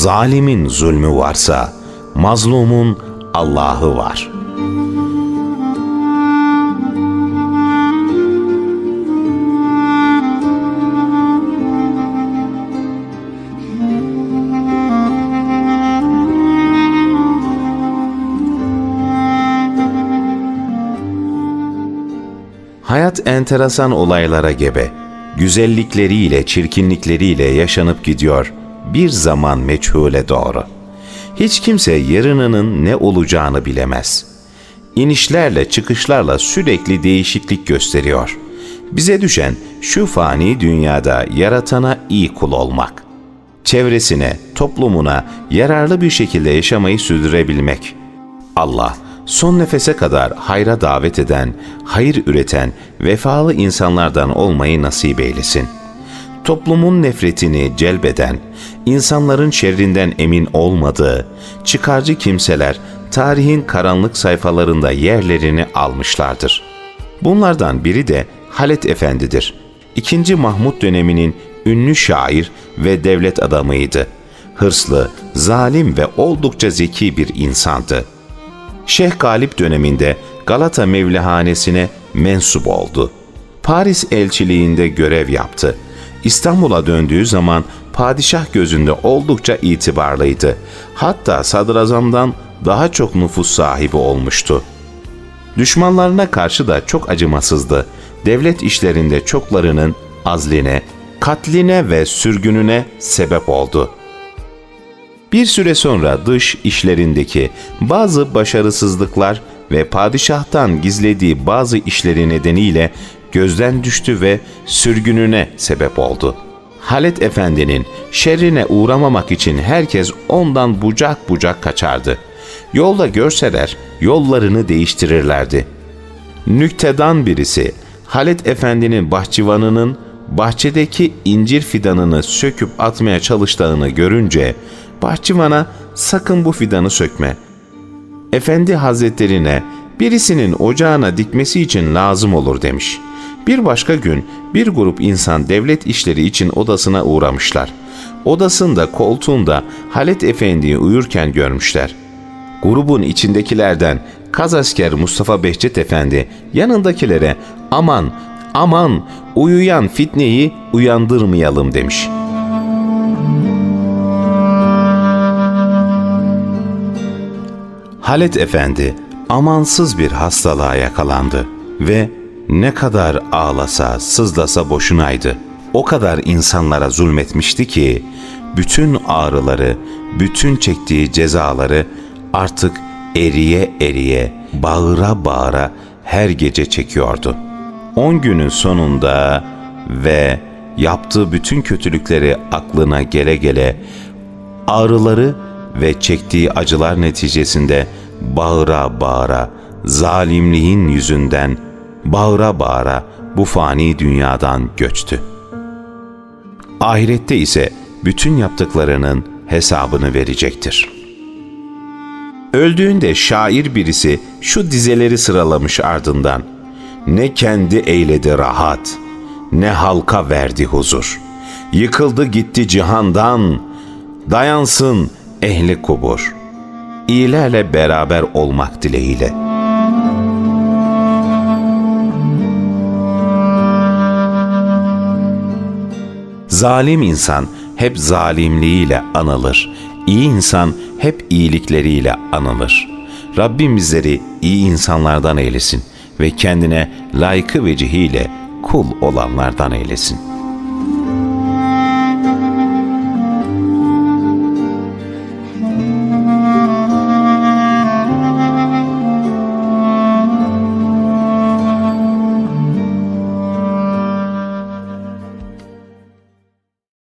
Zalimin zulmü varsa, mazlumun Allah'ı var. Hayat enteresan olaylara gebe. Güzellikleriyle, çirkinlikleriyle yaşanıp gidiyor. Bir zaman meçhule doğru. Hiç kimse yarınının ne olacağını bilemez. İnişlerle çıkışlarla sürekli değişiklik gösteriyor. Bize düşen şu fani dünyada yaratana iyi kul olmak. Çevresine, toplumuna yararlı bir şekilde yaşamayı sürdürebilmek. Allah son nefese kadar hayra davet eden, hayır üreten, vefalı insanlardan olmayı nasip eylesin. Toplumun nefretini celbeden, insanların şerrinden emin olmadığı, çıkarcı kimseler tarihin karanlık sayfalarında yerlerini almışlardır. Bunlardan biri de Halet Efendi'dir. İkinci Mahmut döneminin ünlü şair ve devlet adamıydı. Hırslı, zalim ve oldukça zeki bir insandı. Şeyh Galip döneminde Galata Mevlihanesi'ne mensup oldu. Paris elçiliğinde görev yaptı. İstanbul'a döndüğü zaman padişah gözünde oldukça itibarlıydı. Hatta sadrazamdan daha çok nüfus sahibi olmuştu. Düşmanlarına karşı da çok acımasızdı. Devlet işlerinde çoklarının azline, katline ve sürgününe sebep oldu.'' Bir süre sonra dış işlerindeki bazı başarısızlıklar ve padişahtan gizlediği bazı işleri nedeniyle gözden düştü ve sürgününe sebep oldu. Halet Efendi'nin şerrine uğramamak için herkes ondan bucak bucak kaçardı. Yolda görseler yollarını değiştirirlerdi. Nüktedan birisi Halet Efendi'nin bahçıvanının bahçedeki incir fidanını söküp atmaya çalıştığını görünce bahçıvana sakın bu fidanı sökme. Efendi hazretlerine birisinin ocağına dikmesi için lazım olur demiş. Bir başka gün bir grup insan devlet işleri için odasına uğramışlar. Odasında koltuğunda Halet Efendi'yi uyurken görmüşler. Grubun içindekilerden Kaz asker Mustafa Behçet Efendi yanındakilere aman aman uyuyan fitneyi uyandırmayalım demiş.'' Halet Efendi amansız bir hastalığa yakalandı ve ne kadar ağlasa, sızlasa boşunaydı. O kadar insanlara zulmetmişti ki bütün ağrıları, bütün çektiği cezaları artık eriye eriye, bağıra bağıra her gece çekiyordu. On günün sonunda ve yaptığı bütün kötülükleri aklına gele gele ağrıları ve çektiği acılar neticesinde bağıra bağıra zalimliğin yüzünden bağıra bağıra bu fani dünyadan göçtü. Ahirette ise bütün yaptıklarının hesabını verecektir. Öldüğünde şair birisi şu dizeleri sıralamış ardından. Ne kendi eyledi rahat, ne halka verdi huzur. Yıkıldı gitti cihandan, dayansın ehli kubur. İyilerle beraber olmak dileğiyle. Zalim insan hep zalimliğiyle anılır. İyi insan hep iyilikleriyle anılır. Rabbim bizleri iyi insanlardan eylesin ve kendine layıkı vecihiyle kul olanlardan eylesin.''